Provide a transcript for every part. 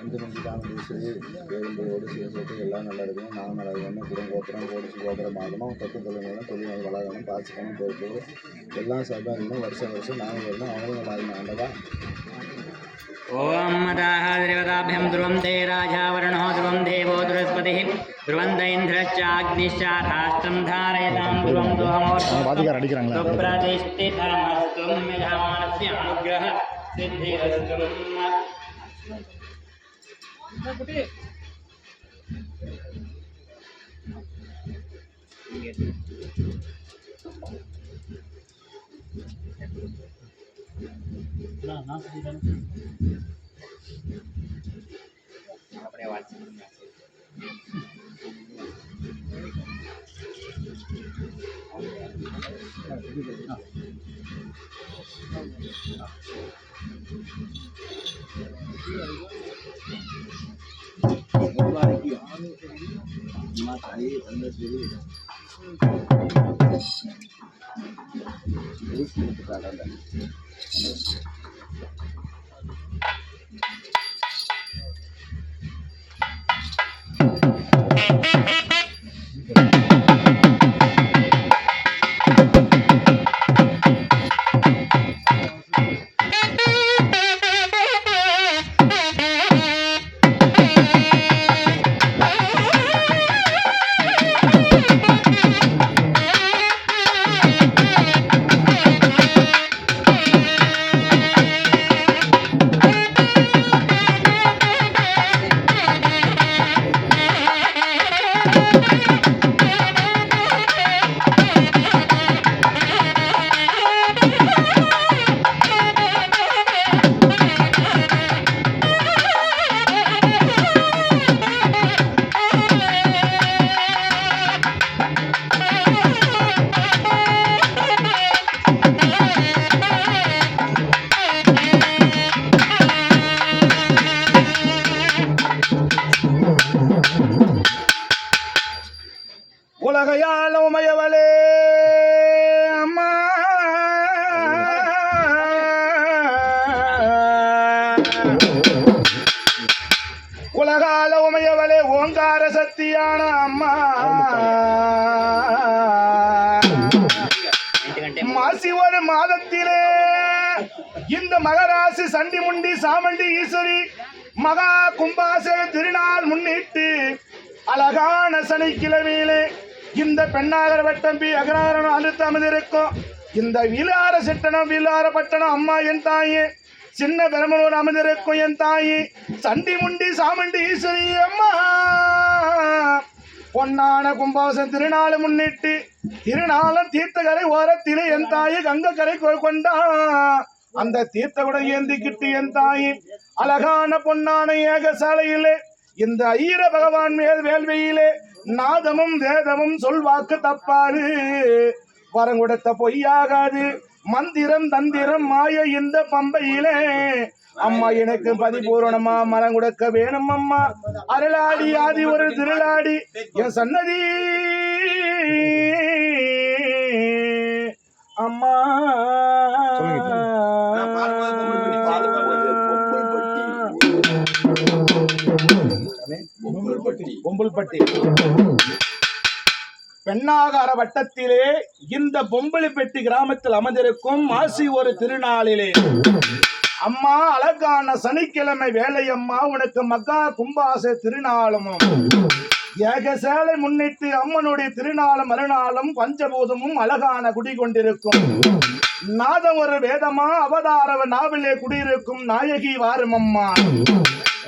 அஞ்சு மணிக்கு தாங்க சரி வேலும்போயோடு சிவசோட்டு எல்லாம் நல்லா இருக்கணும் நான் நல்லா இருக்கணும் குடும்ப கோத்திரம் கோடிச்சு கோபுரம் ஆகணும் தொட்டு தொழில்களும் தொழில் வளரணும் பாசிக்கணும் போயிட்டு எல்லாம் சதா இருக்கணும் வருஷம் வருஷம் நாங்கள் வரணும் அவங்களும் நல்லா இருக்கணும் ஆண்டவா ॐ मदाहादेवताभ्यं ध्रुवं ते राजावरुणो ध्रुवं देवो बृहस्पतिः ध्रुवं द इन्द्रश्चाग्निश्चाधाष्टं धारयतां ध्रुवं பாதிக்கார அடிக்கிறாங்களா दुःखप्रतिष्ठितमस्तुं यजमानस्य अनुग्रह सिद्धिरस्तु આપણે વાત अंदर உலகால உமையவளே ஓங்கார சக்தியான அம்மா. மாசி ஒரு மாதத்திலே இந்த மகராசி சண்டி முண்டி சாமண்டி ஈஸ்வரி மகா கும்பாச திருநாள் முன்னிட்டு அழகான சனிக்கிழமையிலே இந்த பெண்ணாகர வட்டம்பி அகராரன் அழுத்து அமர்ந்திருக்கும். இந்த விலார சிட்டனம் விலார பட்டணம் அம்மா என் தாயே. சின்ன பெருமனூர் அமர்ந்திருக்கும் என் தாயி சண்டி முண்டி சாமண்டி ஈஸ்வரி அம்மா. பொன்னான கும்பாசன் திருநாளை முன்னிட்டு திருநாளம் தீர்த்தகரை ஓரத்திலே என் தாயை கங்கக்கரை கொண்டா. அந்த தீர்த்தகுடம் ஏந்திக்கிட்டு என் தாயி அழகான பொன்னான ஏகசாலையிலே இந்த ஐர பகவான் மேல் வேள்வியிலே நாதமும் வேதமும் சொல்வாக்கு தப்பாது. வரம் கொடுத்த பொய்யாகாது. மந்திரம் தந்திரம் மாய இந்த பம்பையிலே. அம்மா எனக்கு பதிபூரணமா மரம் கொடுக்க வேணும் அம்மா. அருளாடி ஆதி ஒரு திருளாடி. என் சன்னதி. அம்மா. பொம்பல்பட்டி பெண்ணாகார வட்டத்திலே இந்த பொம்பளிப்பெட்டி கிராமத்தில் அமர்ந்திருக்கும் மாசி ஒரு திருநாளிலே. அம்மா அழகான சனிக்கிழமை வேலையம்மா உனக்கு மக்கா கும்பாச ஏக சேலை முன்னிட்டு அம்மனுடைய திருநாளும் மறுநாளும் பஞ்சபூதமும் அழகான குடி கொண்டிருக்கும். நாதம் ஒரு வேதமா அவதாரவ நாவிலே குடியிருக்கும் நாயகி வாரும் அம்மா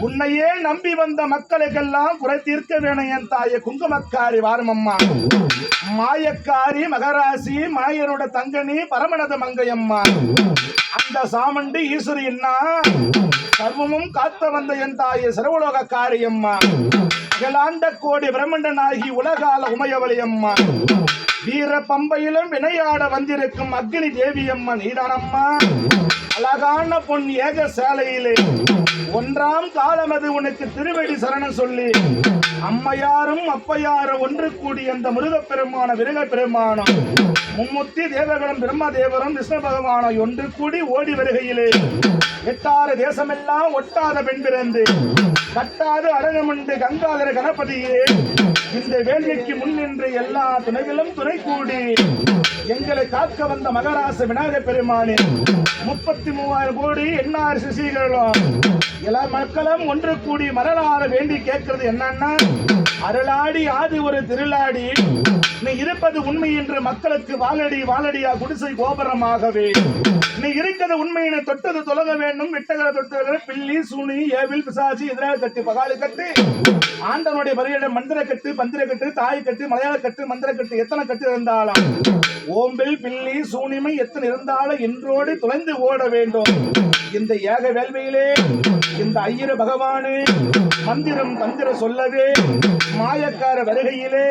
உன்னையே நம்பி வந்த மக்களுக்கெல்லாம் குறை தீர்க்க வேணும் என் தாய. குங்குமக்காரி வாரமம்மா. அம்மா மாயக்காரி மகராசி மாயனோட தங்கனி பரமனத மங்கையம்மா. அந்த சாமண்டி ஈஸ்வரின்னா சர்வமும் காத்த வந்த என் தாய சர்வலோக காரியம்மா அகிலாண்ட கோடி பிரம்மண்டனாகி உலகால உமையவளியம்மா. வீர பம்பையிலும் வினையாட வந்திருக்கும் அக்னி தேவியம்மா நீதானம்மா. அழகான பொன் ஏக சேலையிலே ஒன்றாம் காலமது உனக்கு திருவடி சரணம் சொல்லி அம்மையாரும் அப்பையாரும் ஒன்று கூடி அந்த முருகப்பெருமான விருக பெருமானம் மும்முத்தி தேவர்களும் பிரம்ம தேவரும் விஷ்ணு பகவானம் ஒன்று கூடி ஓடி வருகையிலே. எட்டாறு தேசமெல்லாம் ஒட்டாத பெண் பிறந்து கட்டாது அடங்கமுண்டு கங்காதர கணபதியே. இந்த வேள்விக்கு முன்னின்று எல்லா துணைகளும் துணை கூடி எங்களை காக்க வந்த மகராச விநாயக பெருமானே முப்பத்தி மூவாயிரம் கோடி என்ஆர் சிசிகளும் எல்லா மக்களும் ஒன்று கூடி மரணார வேண்டி கேட்கறது என்னன்னா அருளாடி ஆதி ஒரு திருளாடி நீ இருப்பது உண்மை என்று மக்களுக்கு வாழடி வாழடியா குடிசை கோபுரமாகவே. நீ இருக்கிற உண்மையினை தொட்டது தொலக வேண்டும் விட்டகளை தொட்டது பில்லி சூனி ஏவில் பிசாசி எதிராக கட்டு பகாலு கட்டு. ஆண்டனுடைய வருகையிடம் மந்திர கட்டு பந்திர கட்டு தாய் கட்டு மலையாள கட்டு மந்திர கட்டு எத்தனை கட்டு இருந்தாலும் ஓம்பில் பில்லி சூனிமை எத்தனை இருந்தாலும் இன்றோடு தொலைந்து ஓட வேண்டும். இந்த ஏக வேள்வியிலே இந்த ஐயரு பகவானே மந்திரம் தந்திர சொல்லவே மாயக்கார வருகையிலே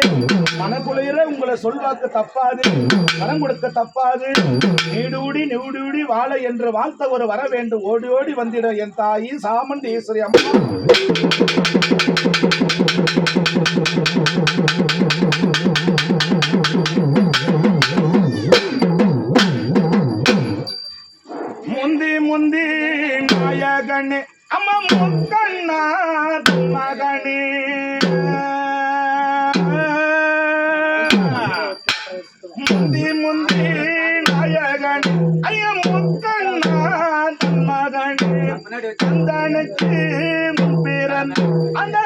மனக்குளிர உங்களை சொல்வாக்க தப்பாது கரம் கொடுக்க தப்பாது நீடூடி நெவுடூடி வாழ என்று வாழ்த்த ஒரு வர வேண்டும். ஓடி ஓடி வந்திட என் தாயி சாமண்டீஸ்வரி அம்மா. நாயகனே. அம்மா முக்கண்ணா மகனே. முந்தி முந்தி நாயகனே. ஐயா முக்கண்ணா மகனே. சந்தனுக்கு முன் பிறந்த அந்த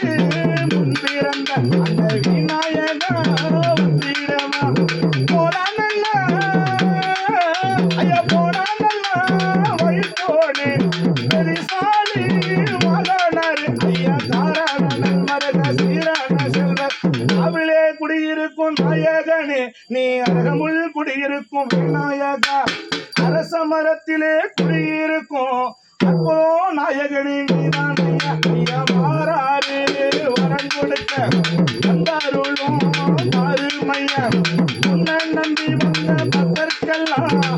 வேளாவற்கு முன் பிறந்த அந்த விநாயகா வந்திடவா போறானல்லா ஐயா போறானல்லா வயிற்றோனே பெரிசாலி மகனாரு ஐயா தாராளன் மரக சீரான அவளே குடியிருக்கும் நாயகனே நீ அழகமுள் குடியிருக்கும் விநாயகா. அரச மரத்திலே குடியிருக்கும் அப்போ நாயகனே நீதான் ஐயா ஐயா மாறாரு வரம் கொடுக்க உன்னை நம்பி வந்த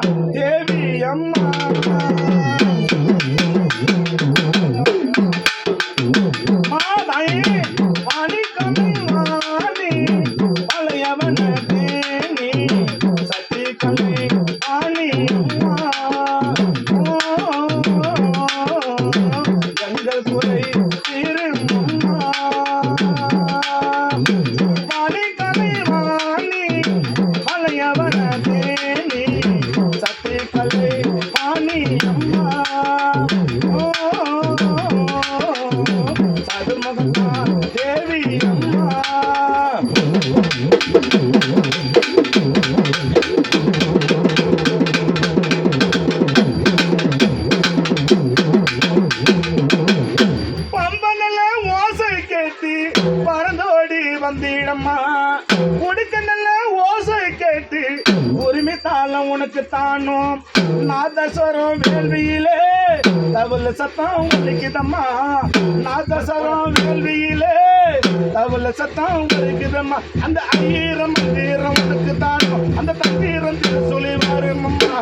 Parabéns. தானோம் நாதஸ்வரம் வேள்வியிலே தவள சத்தம் ஒழிக்குதம்மா நாதஸ்வரம் வேள்வியிலே தவள சத்தம் ஒழிக்குதம்மா அந்த ஐயிரம் தீரம் உனக்கு தானோ அந்த தீரம் சொல்லி வருமம்மா.